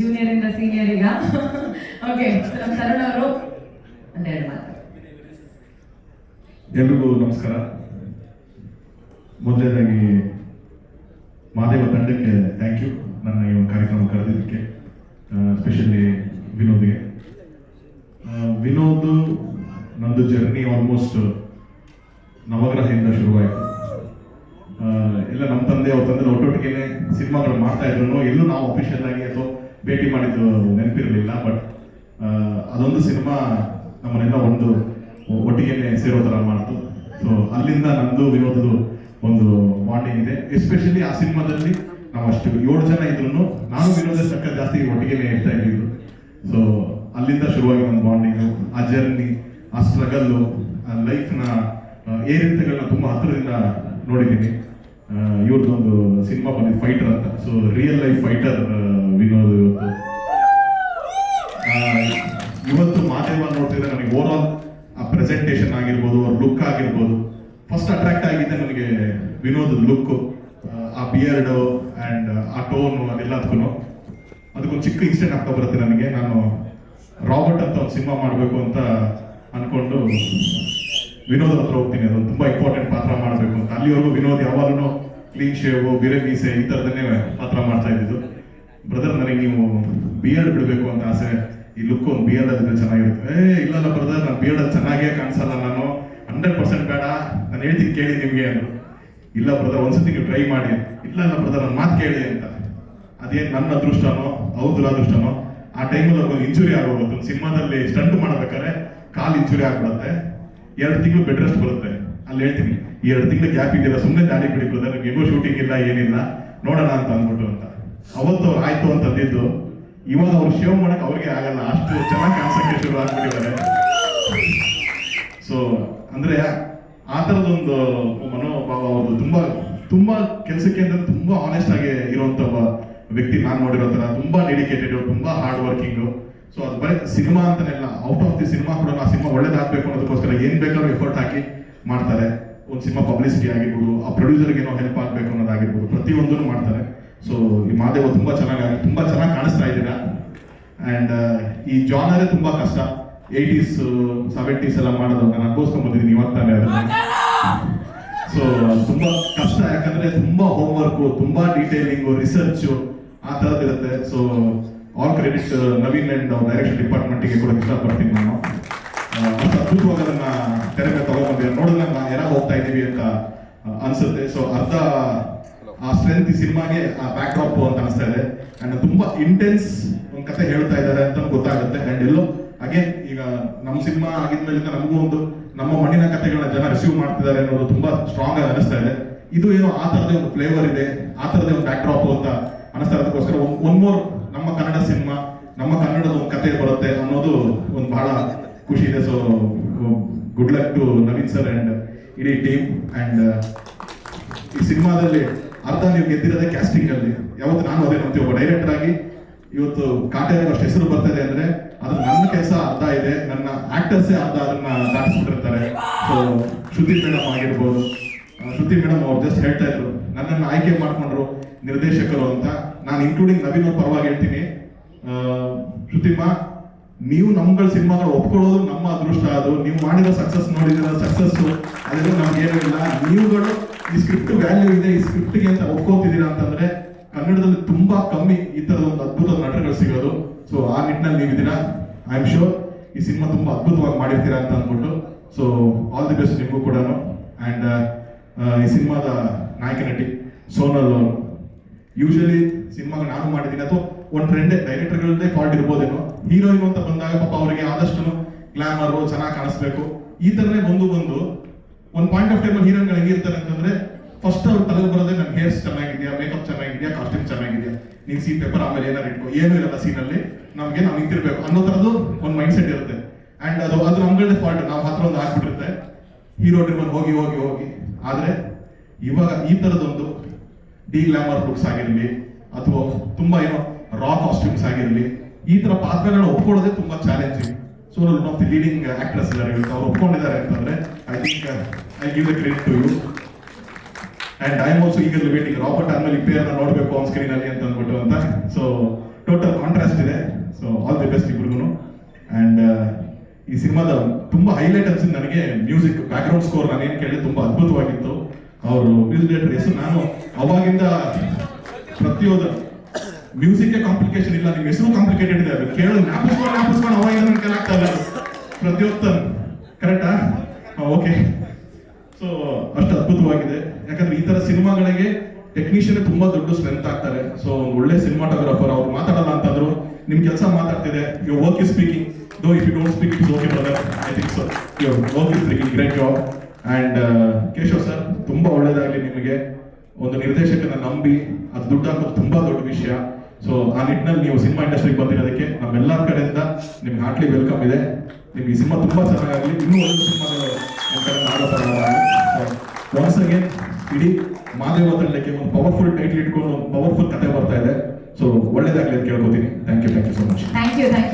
Junior ಇಂದ senior ಈಗ. Okay ನಮ್ಮ ತರುಣ್ ಅವರು ಒಂದೆರಡು ಮಾತು. ಎಲ್ರಿಗೂ ನಮಸ್ಕಾರ. ಮೊದಲನೇದಾಗಿ ಮಾದೇವ ತಂಡಕ್ಕೆ ಥ್ಯಾಂಕ್ ಯು ನನ್ನ ಈ ಒಂದು ಕಾರ್ಯಕ್ರಮ ಕರೆದಿದ್ದಕ್ಕೆ ಸ್ಪೆಷಲಿ ವಿನೋದ್ಗೆ. ವಿನೋದ್ ನಂದು ಜರ್ನಿ ಆಲ್ಮೋಸ್ಟ್ ನವಗ್ರಹದಿಂದ ಶುರುವಾಯಿತು. ಇಲ್ಲ ನಮ್ಮ ತಂದೆ ಅವ್ರ ತಂದೆ ಒಟ್ಟೊಟ್ಟಿಗೆ ಸಿನಿಮಾಗಳು ಮಾಡ್ತಾ ಇದ್ರು ಇಲ್ಲೂ ನಾವು ಅಫಿಷಿಯಲ್ ಆಗಿ ಅಥವಾ ಭೇಟಿ ಮಾಡಿದ್ದು ನೆನಪಿರಲಿಲ್ಲ ಬಟ್ ಅದೊಂದು ಸಿನಿಮಾ ನಮ್ಮನ್ನೆಲ್ಲ ಒಂದು ಒಟ್ಟಿಗೆ ಸೇರೋ ಥರ ಮಾಡ್ತು. ಸೊ ಅಲ್ಲಿಂದ ನಂದು ವಿರೋಧದ್ದು ಒಂದು ಬಾಂಡಿಂಗ್ ಇದೆ. ಎಸ್ಪೆಷಲಿ ಆ ಸಿನಿಮಾದಲ್ಲಿ ನಾವು ಅಷ್ಟು ಏಳು ಜನ ಇದ್ರು ನಾನು ವಿರೋಧ ತಕ್ಕ ಜಾಸ್ತಿ ಒಟ್ಟಿಗೆ ಇರ್ತಾ ಇದ್ದಿದ್ದು. ಸೊ ಅಲ್ಲಿಂದ ಶುರುವಾಗಿ ನಮ್ಮ ಬಾಂಡಿಂಗು ಆ ಜರ್ನಿ ಆ ಸ್ಟ್ರಗಲ್ಲು ಆ ಲೈಫ್ನ ಏರಿಳಿತಗಳನ್ನ ತುಂಬ ಹತ್ತಿರದಿಂದ ನೋಡಿದ್ದೀನಿ. ಇವ್ರದ್ದೊಂದು ಸಿನಿಮಾ ಬಂದಿದ್ದು ಫೈಟರ್ ಅಂತ. So real life fighter Vinod ಇವತ್ತು ಇವತ್ತು ಮಾಧ್ಯಮ ನೋಡ್ತಿದ್ರೆ ನನಗೆ ಓವರ್ ಆಲ್ ಆ ಪ್ರೆಸೆಂಟೇಷನ್ ಆಗಿರ್ಬೋದು, ಅವ್ರ ಲುಕ್ ಆಗಿರ್ಬೋದು ಫಸ್ಟ್ ಅಟ್ರಾಕ್ಟ್ ಆಗಿದ್ದೆ ನನಗೆ ವಿನೋದ್ ಲುಕ್ ಆ ಬಿಯರ್ಡ್ ಅಂಡ್ ಆ ಟೋನ್ ಅದೆಲ್ಲದಕ್ಕೂ ಅದಕ್ಕೊಂದು ಚಿಕ್ಕ ಇನ್ಸಿಡೆಂಟ್ ಆಗ್ತಾ ಬರುತ್ತೆ ನನಗೆ. ನಾನು ರಾಬರ್ಟ್ ಅಂತ ಒಂದು ಸಿನಿಮಾ ಮಾಡಬೇಕು ಅಂತ ಅಂದ್ಕೊಂಡು ವಿನೋದ್ ಹತ್ರ ಹೋಗ್ತೀನಿ. ಅದೊಂದು ತುಂಬಾ ಇಂಪಾರ್ಟೆಂಟ್ ಪಾತ್ರ ಮಾಡಬೇಕು ಅಂತ. ಅಲ್ಲಿವರೆಗೂ ವಿನೋದ್ ಯಾವಾಗಲೂ ಕ್ಲೀನ್ ಶೇವ್ ಬಿರೆ ಮೀಸೆ ಈ ಥರದನ್ನೇ ಪಾತ್ರ ಮಾಡ್ತಾ ಇದ್ದಿದ್ದು. ಬ್ರದರ್ ನನಗೆ ನೀವು ಬಿ ಎಡ್ ಬಿಡಬೇಕು ಅಂತ ಆಸೆ. ಈ ಲುಕ್ ಒಂದು ಬಿಯರ್ಡ್ ಅದಿದ್ರೆ ಚೆನ್ನಾಗಿರುತ್ತೆ. ಏ, ಇಲ್ಲಲ್ಲ ಬ್ರದರ್ ನಾನು ಬಿಯರ್ಡ್ ಅಲ್ಲಿ ಚೆನ್ನಾಗೇ ಕಾಣಿಸಲ್ಲ ನಾನು. ಹಂಡ್ರೆಡ್ ಪರ್ಸೆಂಟ್ ಬೇಡ. ನಾನು ಹೇಳ್ತೀನಿ ಕೇಳಿ ನಿಮಗೆ ಅಂದರು ಇಲ್ಲ ಬ್ರದರ್ ಒಂದ್ಸತಿ ನೀವು ಟ್ರೈ ಮಾಡಿ. ಇಲ್ಲ ಇಲ್ಲ ಬ್ರದರ್ ನನ್ನ ಮಾತು ಕೇಳಿ ಅಂತ. ಅದೇನು ನನ್ನ ಅದೃಷ್ಟನೋ ಅವ್ರ ದುರಾದೃಷ್ಟನೋ ಆ ಟೈಮಲ್ಲಿ ಒಂದು ಇಂಜುರಿ ಆಗೋಗುತ್ತೆ. ಸಿನಿಮಾದಲ್ಲಿ ಸ್ಟಂಟ್ ಮಾಡಬೇಕಾದ್ರೆ ಕಾಲು ಇಂಜುರಿ ಆಗ್ಬಿಡುತ್ತೆ. ಎರಡು ತಿಂಗಳು ಬೆಡ್ ರೆಸ್ಟ್ ಬರುತ್ತೆ. ಅಲ್ಲಿ ಹೇಳ್ತೀನಿ ಎರಡು ತಿಂಗಳು ಗ್ಯಾಪ್ ಇದೆಯಲ್ಲ ಸುಮ್ಮನೆ ದಾಡಿ ಬಿಡಿ ಬ್ರದರ್ ನಿಮಗೂ ಶೂಟಿಂಗ್ ಇಲ್ಲ, ಏನಿಲ್ಲ. ನೋಡೋಣ ಅಂತ ಅಂದ್ಬಿಟ್ಟು ಅಂತ. ಅವತ್ತು ಅವ್ರು ಆಯ್ತು ಅಂತ ಅಂದಿದ್ದು. ಇವಾಗ ಅವ್ರು ಶೇವ್ ಮಾಡಕ್ ಅವ್ರಿಗೆ ಆಗಲ್ಲ. ಅಷ್ಟು ಚೆನ್ನಾಗಿ ಕಾಣಿಸಕ್ಕೆ ಶುರು ಆಗ್ಬಿಟ್ಟಿದ್ದಾರೆ. ಸೊ ಅಂದ್ರೆ ಆ ಥರದೊಂದು ಮನೋಭಾವ ಅವ್ರದ್ದು ತುಂಬಾ ತುಂಬಾ ಕೆಲಸಕ್ಕೆ ಅಂದ್ರೆ ತುಂಬಾ ಆನೆಸ್ಟ್ ಆಗಿ ಇರುವಂತ ಒಬ್ಬ ವ್ಯಕ್ತಿ ನಾನು ನೋಡಿರೋ ತರ ತುಂಬಾ ಡೆಡಿಕೇಟೆಡ್ ತುಂಬಾ ಹಾರ್ಡ್ ವರ್ಕಿಂಗ್ ಸೊ ಅದು ಬರೀ ಸಿನಿಮಾ ಅಂತಾನೆಲ್ಲ ಔಟ್ ಆಫ್ ದಿ ಸಿನಿಮಾ ಕೂಡ ಆ ಸಿನಿಮಾ ಒಳ್ಳೇದಾಗಬೇಕು ಅನ್ನೋದಕ್ಕೋಸ್ಕರ ಏನ್ ಬೇಕಾದ್ರೂ ಎಫರ್ಟ್ ಹಾಕಿ ಮಾಡ್ತಾರೆ. ಒಂದು ಸಿನಿಮಾ ಪಬ್ಲಿಸಿಟಿ ಆಗಿರ್ಬೋದು, ಆ ಪ್ರೊಡ್ಯೂಸರ್ಗೆ ಏನೋ ಹೆಲ್ಪ್ ಆಗಬೇಕು ಅನ್ನೋದಾಗಿರ್ಬೋದು, ಪ್ರತಿಯೊಂದನ್ನು ಮಾಡ್ತಾರೆ. ಸೊ ಈ ಮಾದೇವ ತುಂಬಾ ಚೆನ್ನಾಗಿ ತುಂಬಾ ಚೆನ್ನಾಗಿ ಕಾಣಿಸ್ತಾ ಇದ್ದೀರಾ ಅಂಡ್ ಈ ಜಾನರ್ ತುಂಬಾ ಕಷ್ಟ. ಏಯ್ಟೀಸ್ ಸೆವೆಂಟೀಸ್ ಎಲ್ಲ ಮಾಡೋದು ನಾನು ಅನುಭವಿಸ್ಕೊಂಡ್ ಇವತ್ತಾನೆ ಅದನ್ನು. ಸೊ ತುಂಬಾ ಕಷ್ಟ ಯಾಕಂದ್ರೆ ತುಂಬಾ ಹೋಮ್ ವರ್ಕ್ ತುಂಬಾ ಡೀಟೇಲಿಂಗ್ ರಿಸರ್ಚ್ ಆ ತರದ್ ಇರುತ್ತೆ. So all credit Naveen and direction ಡಿಪಾರ್ಟ್ಮೆಂಟ್ಗೆ ಕೂಡ ಇಷ್ಟಪಡ್ತೀನಿ ನಾನು. ಆ, ಅಷ್ಟು ಅದ್ಭುತವಾಗಿ ಅದನ್ನ ತೆರೆ ಮೇಲೆ ನೋಡಿದ್ರೆ ನಾನು ಯಾರಾಗ ಹೋಗ್ತಾ ಇದ್ದೀವಿ ಅಂತ ಅನ್ಸುತ್ತೆ. ಸೊ ಅರ್ಧ ಆ ಸ್ಟ್ರೆಂತ್ ಈ ಸಿನಿಮಾಗೆ, ಆ ಬ್ಯಾಕ್ ಡ್ರಾಪ್ ಅಂತ ಅನಿಸ್ತಾ ಇದೆ. ಅಂಡ್ ತುಂಬಾ ಇಂಟೆನ್ಸ್ ಒಂದು ಕತೆ ಹೇಳ್ತಾ ಇದ್ದಾರೆ ಅಂತ ಗೊತ್ತಾಗುತ್ತೆ. ಅಂಡ್ ಎಲ್ಲೋ ಅಗೇನ್ ಈಗ ನಮ್ಮ ಸಿನಿಮಾ ಆಗಿದ್ಮೇಲೆ ನಮಗೂ ಒಂದು, ನಮ್ಮ ಮಣ್ಣಿನ ಕಥೆಗಳನ್ನ ಜನ ರಿಸೀವ್ ಮಾಡ್ತಿದ್ದಾರೆ ಅನ್ನೋದು ತುಂಬಾ ಸ್ಟ್ರಾಂಗ್ ಆಗಿ ಅನಿಸ್ತಾ ಇದೆ. ಇದು ಏನೋ ಆ ತರದೇ ಒಂದು ಫ್ಲೇವರ್ ಇದೆ, ಆ ತರದೇ ಒಂದು ಬ್ಯಾಕ್ ಡ್ರಾಪ್ ಅಂತ ಅನಿಸ್ತಾ ಇರೋದಕ್ಕೋಸ್ಕರ ಒನ್ ಮೋರ್ ನಮ್ಮ ಕನ್ನಡ ಸಿನಿಮಾ, ನಮ್ಮ ಕನ್ನಡದ ಒಂದು ಕತೆ ಬರುತ್ತೆ ಅನ್ನೋದು ಒಂದು ಬಹಳ ಖುಷಿ ಇದೆ. So good luck to Naveen sir and ಇಡೀ ಟೀಮ್ ಅಂಡ್ ಈ ಸಿನಿಮಾದಲ್ಲಿ ಅರ್ಧ ನೀವು ಗೆದ್ದಿರೋದೇ ಕ್ಯಾಸ್ಟಿಂಗ್ ಅಲ್ಲಿ. ಯಾವತ್ತು ನಾನು ಅದೇ ನಂಬ್ತೀವಿ ಒಬ್ಬ ಡೈರೆಕ್ಟರ್ ಆಗಿ ಇವತ್ತು ಕಾಟೇರಿಗೆ ಅಷ್ಟು ಹೆಸರು ಇದೆ ಅಂದ್ರೆ ಅದು ನನ್ನ ಕೆಲಸ ಅರ್ಧ ಇದೆ. ನನ್ನ ಆಕ್ಟರ್ಸೇ ಅರ್ಧ ಅದನ್ನ ದಾಟಿಸ್ಬಿಟ್ಟಿರ್ತಾರೆ. ಸೊ ಶ್ರುತಿ ಮೇಡಮ್ ಆಗಿರ್ಬೋದು ಶ್ರುತಿ ಮೇಡಮ್ ಅವ್ರು ಜಸ್ಟ್ ಹೇಳ್ತಾ ಇದ್ರು, ನನ್ನನ್ನು ಆಯ್ಕೆ ಮಾಡ್ಕೊಂಡ್ರು ನಿರ್ದೇಶಕರು ಅಂತ. ನಾನು ಇನ್ಕ್ಲೂಡಿಂಗ್ ನವೀನ್ ಪರವಾಗಿ ಹೇಳ್ತೀನಿ. ಶ್ರುತಿಮಾ ನೀವು ನಮ್ಗಳ ಸಿನಿಮಾಗಳು ಒಪ್ಕೊಳ್ಳೋದು ನಮ್ಮ ಅದೃಷ್ಟ ಅದು. ನೀವು ಮಾಡಿರೋ ಸಕ್ಸಸ್ ನೋಡಿದಿರೋ ಸಕ್ಸಸ್ಸು ಅದೆಲ್ಲ ನಮ್ಗೇನು ಇಲ್ಲ. ನೀವುಗಳು ಈ ಸ್ಕ್ರಿಪ್ಟ್ ವ್ಯಾಲ್ಯೂ ಇದೆ. ಈ ಸ್ಕ್ರಿಪ್ಟ್ಗೆ ಅಂತ ಒಪ್ಕೋತಿದ್ದೀರಾ ಅಂತಂದ್ರೆ ಕನ್ನಡದಲ್ಲಿ ತುಂಬಾ ಕಮ್ಮಿ ಈ ತರದ ಒಂದು ಅದ್ಭುತ ನಟರುಗಳು ಸಿಗೋದು. ಸೊ ಆ ನಿಟ್ಟಿನಲ್ಲಿ ನೀವಿದ್ದೀರಾ? ಐ ಆಮ್ ಶೋರ್ ಈ ಸಿನಿಮಾ ತುಂಬಾ ಅದ್ಭುತವಾಗಿ ಮಾಡಿರ್ತೀರಾ ಅಂತ ಅಂದ್ಬಿಟ್ಟು. ಸೊ ಆಲ್ ದಿ ಬೆಸ್ಟ್ ನಿಮಗೂ ಕೂಡ ಅಂಡ್ ಈ ಸಿನಿಮಾದ ನಾಯಕ ನಟಿ ಸೋನಲ್ ಯೂಶಲಿ ಸಿನಿಮಾಗ ನಾನು ಮಾಡಿದ್ದೀನಿ. ಅಥವಾ ಒಂದು ಟ್ರೆಂಡೇ ಡೈರೆಕ್ಟರ್ಗಳದ್ದೇ ಫಾಲ್ಟ್ ಇರ್ಬೋದೇನೋ. ಹೀರೋಯಿನ್ ಅಂತ ಬಂದಾಗ ಪಾಪ ಅವರಿಗೆ ಆದಷ್ಟು ಗ್ಲಾಮರ್ ಚೆನ್ನಾಗಿ ಕಾಣಿಸ್ಬೇಕು. ಈ ತರನೇ ಬಂದು ಬಂದು ಒಂದು ಪಾಯಿಂಟ್ ಆಫ್ ಟೈಮ್ ಹೀರೋಯಿನ್ಗಳು ಹೆಂಗಿರ್ತಾರೆ ಅಂತಂದ್ರೆ ಫಸ್ಟ್ ಅವ್ರು ತಲೆ ಬರೋದೇ ನನ್ನ ಹೇರ್ಸ್ ಚೆನ್ನಾಗಿದೆಯಾ? ಮೇಕಪ್ ಚೆನ್ನಾಗಿದೆಯಾ? ಕಾಸ್ಟ್ಯೂಮ್ ಚೆನ್ನಾಗಿದೆಯಾ? ನೀನ್ ಸೀನ್ ಪೇಪರ್ ಆಮೇಲೆ ಏನಾರು ಇಟ್ಕೋ. ಏನು ಇರಲ್ಲ ಸೀನಲ್ಲಿ ನಮಗೆ ನಾವು ನಿಂತಿರ್ಬೇಕು. ಅನ್ನೋ ತರದ್ದು ಒಂದು ಮೈಂಡ್ ಸೆಟ್ ಇರುತ್ತೆ. ಅಂಡ್ ಅದು ಅದು ನಮ್ಗಳೇ ಫಾಲ್ಟ್ ನಾವು ಹತ್ರ ಒಂದು ಹಾಕ್ಬಿಟ್ಟಿರುತ್ತೆ. ಹೀರೋ ಡ್ರಿವನ್ ಹೋಗಿ ಹೋಗಿ ಹೋಗಿ. ಆದ್ರೆ ಇವಾಗ ಈ ತರದೊಂದು ಡಿ ಗ್ಲಾಮರ್ ಲುಕ್ಸ್ ಆಗಿರಲಿ, ಅಥವಾ ತುಂಬಾ ಏನೋ ರಾ ಕಾಸ್ಟ್ಯೂಮ್ಸ್ ಆಗಿರಲಿ ಈ ತರ ಪಾತ್ರಗಳನ್ನ ಒಪ್ಕೊಳ್ಳೋದೇ ತುಂಬಾ challenging so one of the leading actress ಇದ್ದಾರೆ ಇವತ್ತು ಅವ್ರು ಒಪ್ಕೊಂಡಿದ್ದಾರೆ ಅಂತಂದ್ರೆ I think I give the credit to you and I am also ಈಗ ವೇಟಿಂಗ್ ರಾಬರ್ಟ್ ಆದ್ಮೇಲೆ ಇಬ್ಬರನ್ನ ನೋಡಬೇಕು ಆನ್ ಸ್ಕ್ರೀನ್ ಅಲ್ಲಿ ಅಂತ ಅಂದ್ಬಿಟ್ಟು ಅಂತ. ಸೊ ಟೋಟಲ್ ಕಾಂಟ್ರಾಸ್ಟ್ ಇದೆ. ಸೊ ಆಲ್ ದಿ ಬೆಸ್ಟ್ ಇಬ್ರಿಗೂ ಅಂಡ್ ಈ ಸಿನಿಮಾದ ತುಂಬಾ ಹೈಲೈಟ್ ಅನ್ಸಿದ್ದು ನನಗೆ ಮ್ಯೂಸಿಕ್ ಬ್ಯಾಕ್ಗ್ರೌಂಡ್ ಸ್ಕೋರ್ ನಾನು ನಾನೇನು ಕೇಳಿದೆ ತುಂಬಾ ಅದ್ಭುತವಾಗಿತ್ತು. ಅವರು ಮ್ಯೂಸಿಕ್ ಡೈರೆಕ್ಟರ್ ಹೆಸರು ನಾನು. ಅವಾಗಿಂದ ಪ್ರತಿಯೊಂದು ಮ್ಯೂಸಿಕ್ ಕಾಂಪ್ಲಿಕೇಶನ್ ಇಲ್ಲ ನಿಮ್ಮ ಹೆಸರು ಕಾಂಪ್ಲಿಕೇಟೆಡ್ ಇದೆ. ಅದು ಕೇಳು. ಜ್ಞಾಪಿಸ್ಕೊಂಡು ಜ್ಞಾಪಿಸ್ಕೊಂಡು ಅವಾಗಿಂದ ನನ್ನ ಕೈಲಿ ಆಗ್ತಾ ಇಲ್ಲ ಪ್ರತಿಯೊತ್ತನು ಕರೆಕ್ಟಾ ಓಕೆ ಸೊ ಅಷ್ಟು ಅದ್ಭುತವಾಗಿದೆ. ಯಾಕಂದ್ರೆ ಈ ತರ ಸಿನಿಮಾಗಳಿಗೆ ಟೆಕ್ನಿಷಿಯನ್ ತುಂಬಾ ದೊಡ್ಡ ಸ್ಟ್ರೆಂತ್ ಆಗ್ತಾರೆ. ಸೊ ಒಳ್ಳೆ ಸಿನಿಮಾಟೋಗ್ರಾಫರ್ ಅವ್ರು ಮಾತಾಡಲ್ಲ ಅಂತಂದ್ರು ನಿಮ್ ಕೆಲಸ ಮಾತಾಡ್ತಿದೆ. You work is speaking though if you don't speak it's okay brother I think so you work is speaking great job and Keshav sir ತುಂಬಾ ಒಳ್ಳೇದಾಗ್ಲಿ ನಿಮಗೆ. ಒಂದು ನಿರ್ದೇಶಕನ ನಂಬಿ, ಅದು ದುಡ್ಡು ಹಾಕೋದು ತುಂಬಾ ದೊಡ್ಡ ವಿಷಯ. ಸೊ ಆ ನಿಟ್ಟಿನಲ್ಲಿ ನೀವು ಸಿನಿಮಾ ಇಂಡಸ್ಟ್ರಿಗೆ ಬಂದಿರೋದಕ್ಕೆ ನಮ್ಮೆಲ್ಲ ಕಡೆಯಿಂದ ನಿಮ್ಗೆ ಹಾರ್ಟ್ಲಿ ವೆಲ್ಕಮ್ ಇದೆ. ನಿಮ್ಗೆ ಈ ಸಿನಿಮಾ ತುಂಬಾ ಚೆನ್ನಾಗಾಗಲಿ. ಇನ್ನೂ ಒನ್ಸ್ ಅಗೇನ್ ಇಡೀ ಮಾದೇವ ತಂಡಕ್ಕೆ ಒಂದು ಪವರ್ಫುಲ್ ಟೈಟ್ಲ್ ಇಟ್ಕೊಂಡು ಒಂದು ಪವರ್ಫುಲ್ ಕತೆ ಬರ್ತಾ ಇದೆ. ಸೊ ಒಳ್ಳೇದಾಗಲಿ ಅಂತ ಕೇಳ್ಕೊತೀನಿ. Thank you thank you so much thank you